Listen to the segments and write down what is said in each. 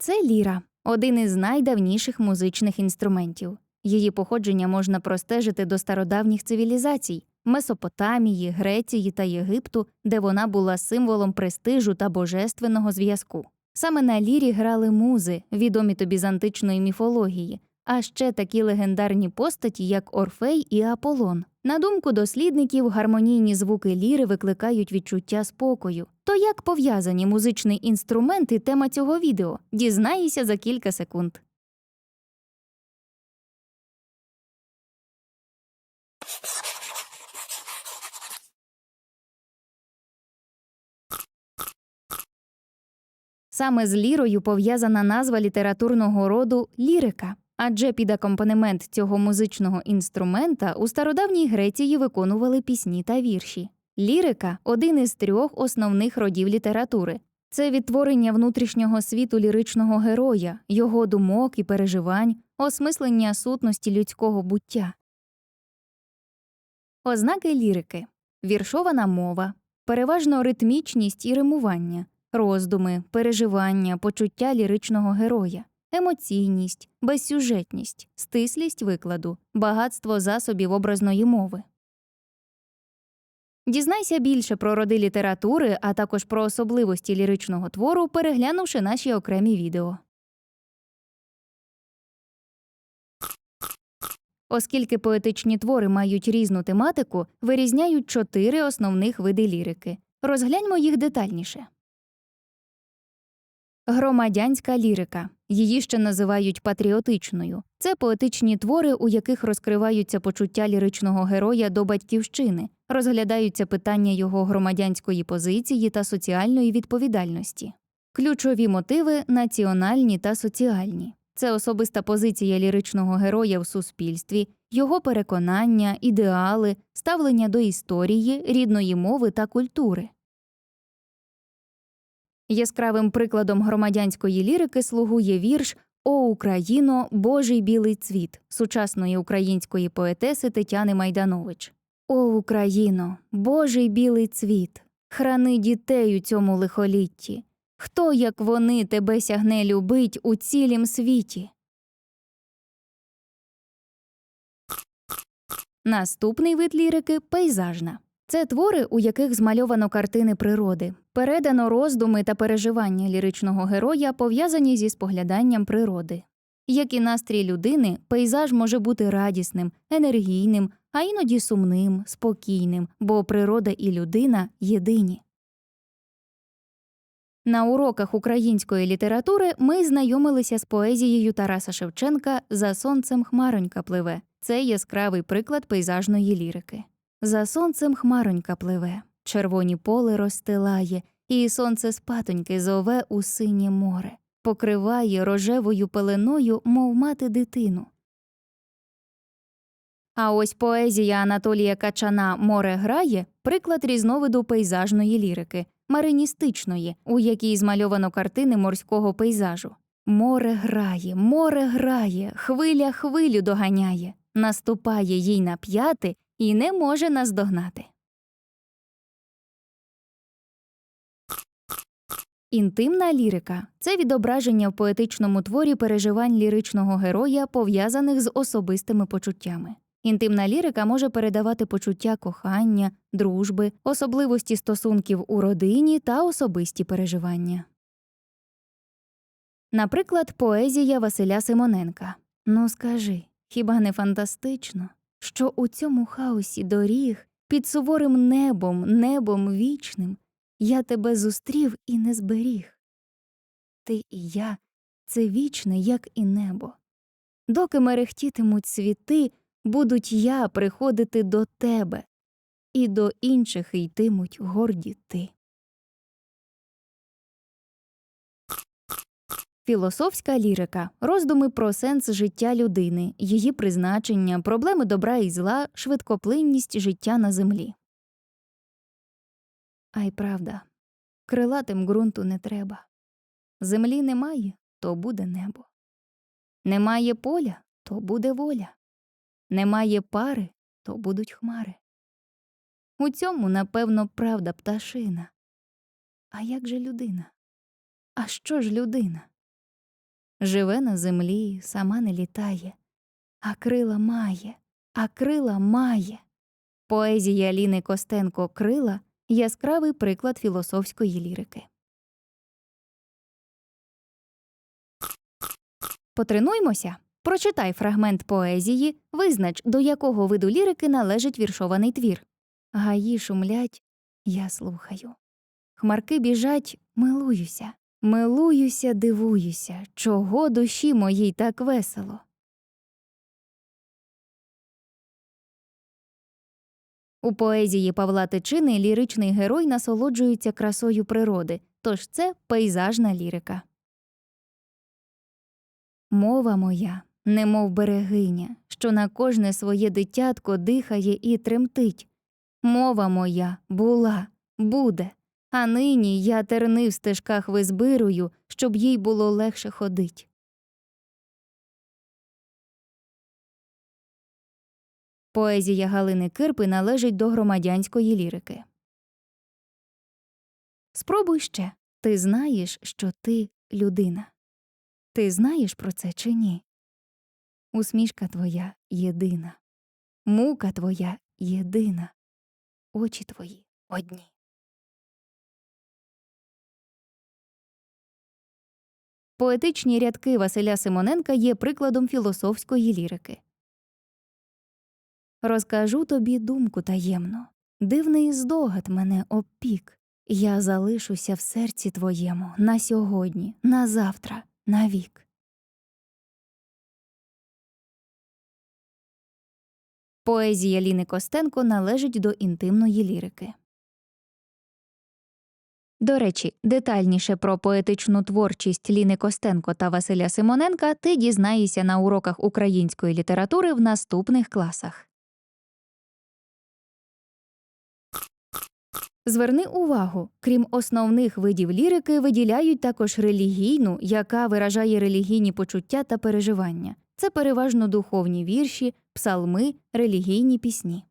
Це ліра, один із найдавніших музичних інструментів. Її походження можна простежити до стародавніх цивілізацій Месопотамії, Греції та Єгипту, де вона була символом престижу та божественного зв'язку. Саме на лірі грали музи, відомі тобі з античної міфології, а ще такі легендарні постаті, як Орфей і Аполлон. На думку дослідників, гармонійні звуки ліри викликають відчуття спокою. То як пов'язані музичний інструмент і тема цього відео? Дізнаєшся за кілька секунд. Саме з лірою пов'язана назва літературного роду лірика, адже під акомпанемент цього музичного інструмента у стародавній Греції виконували пісні та вірші. Лірика один із трьох основних родів літератури. Це відтворення внутрішнього світу ліричного героя, його думок і переживань, осмислення сутності людського буття. Ознаки лірики віршована мова, переважно ритмічність і римування, роздуми, переживання, почуття ліричного героя, емоційність, безсюжетність, стислість викладу, багатство засобів образної мови. Дізнайся більше про роди літератури, а також про особливості ліричного твору, переглянувши наші окремі відео. Оскільки поетичні твори мають різну тематику, вирізняють чотири основних види лірики. Розгляньмо їх детальніше. Громадянська лірика. Її ще називають патріотичною. Це поетичні твори, у яких розкриваються почуття ліричного героя до батьківщини, розглядаються питання його громадянської позиції та соціальної відповідальності. Ключові мотиви національні та соціальні. Це особиста позиція ліричного героя в суспільстві, його переконання, ідеали, ставлення до історії, рідної мови та культури. Яскравим прикладом громадянської лірики слугує вірш О Україно, Божий білий цвіт сучасної української поетеси Тетяни Майданович. О Україно, Божий білий цвіт, храни дітей у цьому лихолітті. Хто, як вони, тебе сягне любить у цілім світі? Наступний вид лірики пейзажна. Це твори, у яких змальовано картини природи, передано роздуми та переживання ліричного героя, пов'язані зі спогляданням природи. Як і настрій людини, пейзаж може бути радісним, енергійним, а іноді сумним, спокійним, бо природа і людина єдині. На уроках української літератури ми знайомилися з поезією Тараса Шевченка За сонцем хмаронька пливе. Це яскравий приклад пейзажної лірики. За сонцем хмаронька пливе, червоні поле розстилає, і сонце спатоньки зове у синє море, покриває рожевою пеленою, мов мати дитину. А ось поезія Анатолія Качана Море грає приклад різновиду пейзажної лірики, мариністичної, у якій змальовано картини морського пейзажу. Море грає, море грає, хвиля хвилю доганяє, наступає їй на п'яти і не може наздогнати. Інтимна лірика це відображення в поетичному творі переживань ліричного героя, пов'язаних з особистими почуттями. Інтимна лірика може передавати почуття кохання, дружби, особливості стосунків у родині та особисті переживання. Наприклад, поезія Василя Симоненка. Ну скажи, хіба не фантастично, що у цьому хаосі доріг під суворим небом, небом вічним я тебе зустрів і не зберіг. Ти і я це вічне, як і небо. Доки мерехтітимуть світи, будуть я приходити до тебе, і до інших йтимуть горді ти. Філософська лірика роздуми про сенс життя людини, її призначення, проблеми добра і зла, швидкоплинність життя на землі. А й правда, крилатим ґрунту не треба. Землі немає, то буде небо. Немає поля, то буде воля. Немає пари, то будуть хмари. У цьому, напевно, правда пташина. А як же людина? А що ж людина? Живе на землі, сама не літає, а крила має, а крила має. Поезія Ліни Костенко Крила яскравий приклад філософської лірики. Потренуймося. Прочитай фрагмент поезії, визнач, до якого виду лірики належить віршований твір. Гаї шумлять, я слухаю. Хмарки біжать, милуюся, милуюся, дивуюся, чого душі моїй так весело. У поезії Павла Тичини ліричний герой насолоджується красою природи, тож це пейзажна лірика. Мова моя, немов берегиня, що на кожне своє дитятко дихає і тремтить. Мова моя була, буде, а нині я терни в стежках визбирую, щоб їй було легше ходить. Поезія Галини Кирпи належить до громадянської лірики. Спробуй ще. Ти знаєш, що ти людина. Ти знаєш про це чи ні? Усмішка твоя єдина, мука твоя єдина, очі твої одні. Поетичні рядки Василя Симоненка є прикладом філософської лірики. Розкажу тобі думку таємну, дивний здогад мене обпік. Я залишуся в серці твоєму на сьогодні, на завтра, навік. Поезія Ліни Костенко належить до інтимної лірики. До речі, детальніше про поетичну творчість Ліни Костенко та Василя Симоненка ти дізнаєшся на уроках української літератури в наступних класах. Зверни увагу, крім основних видів лірики, виділяють також релігійну, яка виражає релігійні почуття та переживання. Це переважно духовні вірші, псалми, релігійні пісні.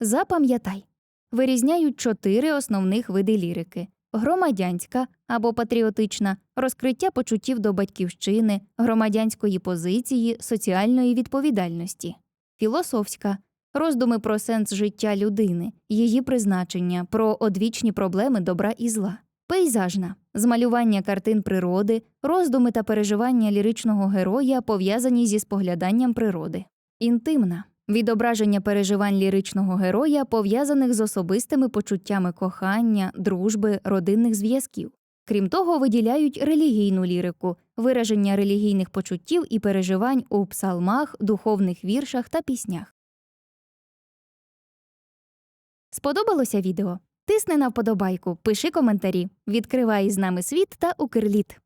Запам'ятай. Вирізняють чотири основних види лірики: громадянська або патріотична, розкриття почуттів до батьківщини, громадянської позиції, соціальної відповідальності, філософська роздуми про сенс життя людини, її призначення, про одвічні проблеми добра і зла. Пейзажна змалювання картин природи, роздуми та переживання ліричного героя пов'язані зі спогляданням природи. Інтимна відображення переживань ліричного героя, пов'язаних з особистими почуттями кохання, дружби, родинних зв'язків. Крім того, виділяють релігійну лірику, вираження релігійних почуттів і переживань у псалмах, духовних віршах та піснях. Сподобалося відео? Тисни на вподобайку, пиши коментарі, відкривай з нами світ та Укрліт.